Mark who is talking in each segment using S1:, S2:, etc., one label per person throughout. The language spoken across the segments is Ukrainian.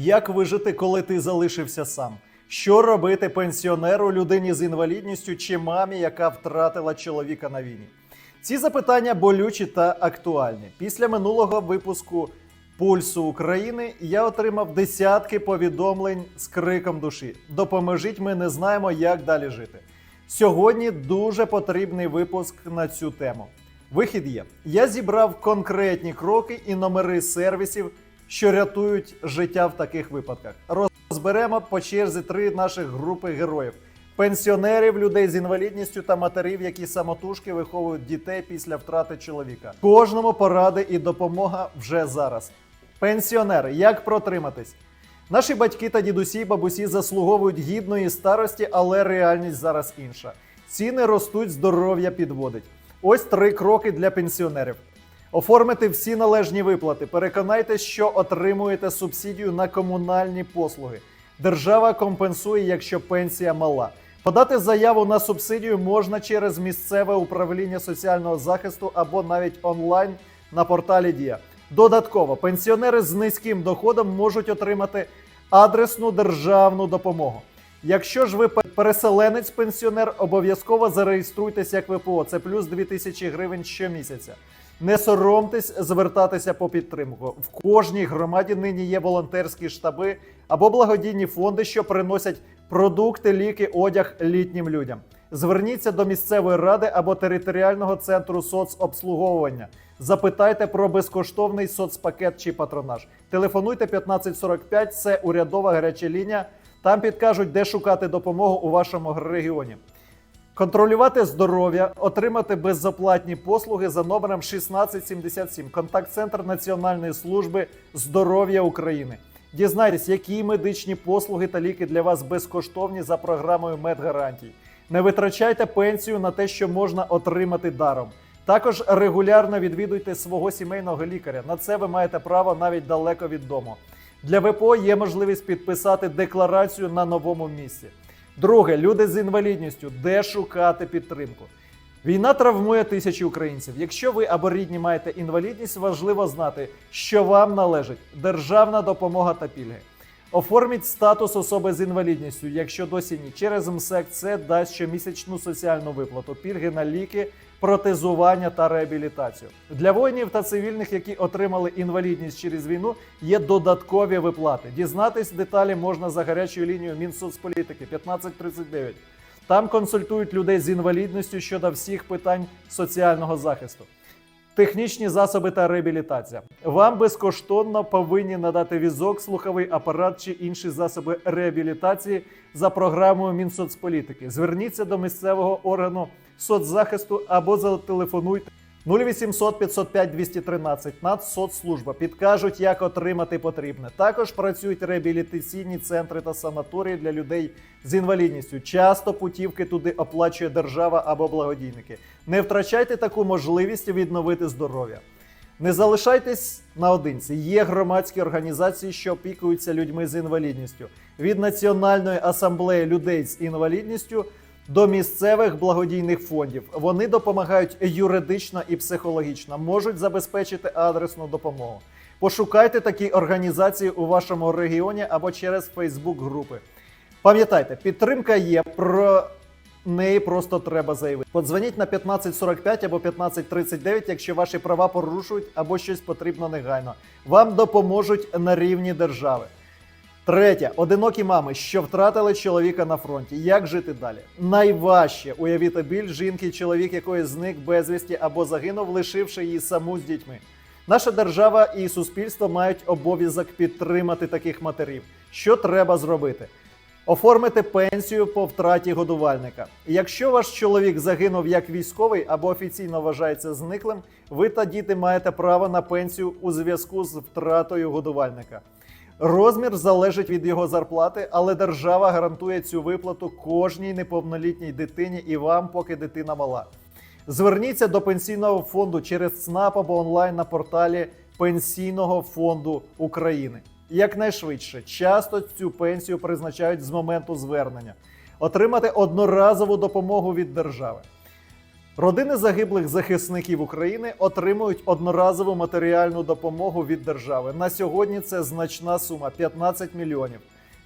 S1: Як вижити, коли ти залишився сам? Що робити пенсіонеру, людині з інвалідністю чи мамі, яка втратила чоловіка на війні? Ці запитання болючі та актуальні. Після минулого випуску Пульсу України я отримав десятки повідомлень з криком душі. Допоможіть, ми не знаємо, як далі жити. Сьогодні дуже потрібний випуск на цю тему. Вихід є. Я зібрав конкретні кроки і номери сервісів, що рятують життя в таких випадках. Розберемо по черзі три наших групи героїв: пенсіонерів, людей з інвалідністю та матерів, які самотужки виховують дітей після втрати чоловіка. Кожному поради і допомога вже зараз. Пенсіонери, як протриматись? Наші батьки та дідусі, бабусі заслуговують гідної старості, але реальність зараз інша. Ціни ростуть, здоров'я підводить. Ось три кроки для пенсіонерів. Оформити всі належні виплати. Переконайтесь, що отримуєте субсидію на комунальні послуги. Держава компенсує, якщо пенсія мала. Подати заяву на субсидію можна через місцеве управління соціального захисту або навіть онлайн на порталі Дія. Додатково, пенсіонери з низьким доходом можуть отримати адресну державну допомогу. Якщо ж ви переселенець-пенсіонер, обов'язково зареєструйтесь як ВПО. Це плюс 2000 гривень щомісяця. Не соромтесь звертатися по підтримку. В кожній громаді нині є волонтерські штаби або благодійні фонди, що приносять продукти, ліки, одяг літнім людям. Зверніться до місцевої ради або територіального центру соцобслуговування. Запитайте про безкоштовний соцпакет чи патронаж. Телефонуйте 1545, це урядова гаряча лінія. Там підкажуть, де шукати допомогу у вашому регіоні. Контролювати здоров'я, отримати безоплатні послуги за номером 1677, контакт-центр Національної служби здоров'я України. Дізнайтесь, які медичні послуги та ліки для вас безкоштовні за програмою Медгарантій. Не витрачайте пенсію на те, що можна отримати даром. Також регулярно відвідуйте свого сімейного лікаря. На це ви маєте право навіть далеко від дому. Для ВПО є можливість підписати декларацію на новому місці. Друге, люди з інвалідністю, де шукати підтримку. Війна травмує тисячі українців. Якщо ви або рідні маєте інвалідність, важливо знати, що вам належить державна допомога та пільги. Оформіть статус особи з інвалідністю, якщо досі ні. Через МСЕК це дасть щомісячну соціальну виплату, пільги на ліки, протезування та реабілітацію. Для воїнів та цивільних, які отримали інвалідність через війну, є додаткові виплати. Дізнатись деталі можна за гарячою лінією Мінсоцполітики 1539. Там консультують людей з інвалідністю щодо всіх питань соціального захисту. Технічні засоби та реабілітація. Вам безкоштовно повинні надати візок, слуховий апарат чи інші засоби реабілітації за програмою Мінсоцполітики. Зверніться до місцевого органу соцзахисту або зателефонуйте 0800 505 213 Нацсоцслужба. Підкажуть, як отримати потрібне. Також працюють реабілітаційні центри та санаторії для людей з інвалідністю. Часто путівки туди оплачує держава або благодійники. Не втрачайте таку можливість відновити здоров'я. Не залишайтесь наодинці. Є громадські організації, що опікуються людьми з інвалідністю. Від Національної асамблеї людей з інвалідністю до місцевих благодійних фондів. Вони допомагають юридично і психологічно, можуть забезпечити адресну допомогу. Пошукайте такі організації у вашому регіоні або через Фейсбук групи. Пам'ятайте, підтримка є про неї просто треба заявити. Подзвоніть на 1545 або 1539, якщо ваші права порушують або щось потрібно негайно. Вам допоможуть на рівні держави. Третє, одинокі мами, що втратили чоловіка на фронті. Як жити далі? Найважче уявити біль жінки, чоловік якої зник безвісті або загинув, лишивши її саму з дітьми. Наша держава і суспільство мають обов'язок підтримати таких матерів. Що треба зробити? Оформити пенсію по втраті годувальника. Якщо ваш чоловік загинув як військовий або офіційно вважається зниклим, ви та діти маєте право на пенсію у зв'язку з втратою годувальника. Розмір залежить від його зарплати, але держава гарантує цю виплату кожній неповнолітній дитині і вам, поки дитина мала. Зверніться до пенсійного фонду через ЦНАП або онлайн на порталі Пенсійного фонду України. Якнайшвидше, часто цю пенсію призначають з моменту звернення. Отримати одноразову допомогу від держави. Родини загиблих захисників України отримують одноразову матеріальну допомогу від держави. На сьогодні це значна сума 15 мільйонів.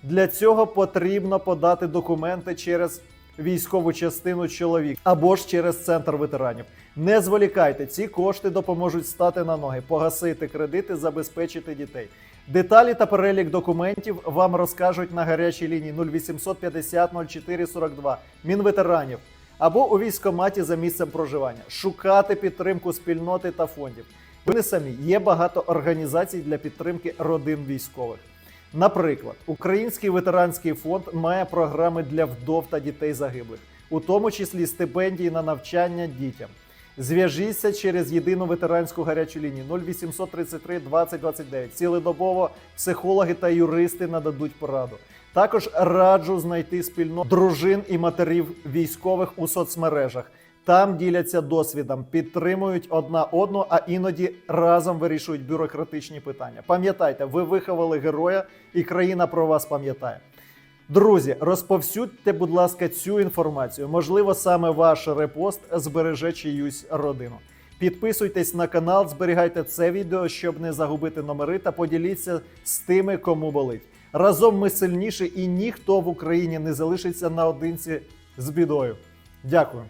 S1: Для цього потрібно подати документи через військову частину чоловік або ж через центр ветеранів. Не зволікайте, ці кошти допоможуть стати на ноги, погасити кредити, забезпечити дітей. Деталі та перелік документів вам розкажуть на гарячій лінії 0800 50 04 42 Мінветеранів або у військкоматі за місцем проживання. Шукати підтримку спільноти та фондів. Ви не самі є багато організацій для підтримки родин військових. Наприклад, Український ветеранський фонд має програми для вдов та дітей загиблих, у тому числі стипендії на навчання дітям. Зв'яжіться через єдину ветеранську гарячу лінію 0800 33 20 29. Цілодобово психологи та юристи нададуть пораду. Також раджу знайти спільноту дружин і матерів військових у соцмережах. Там діляться досвідом, підтримують одна одну, а іноді разом вирішують бюрократичні питання. Пам'ятайте, ви виховали героя, і країна про вас пам'ятає. Друзі, розповсюдьте, будь ласка, цю інформацію. Можливо, саме ваш репост збереже чиюсь родину. Підписуйтесь на канал, зберігайте це відео, щоб не загубити номери, та поділіться з тими, кому болить. Разом ми сильніші, і ніхто в Україні не залишиться наодинці з бідою. Дякую.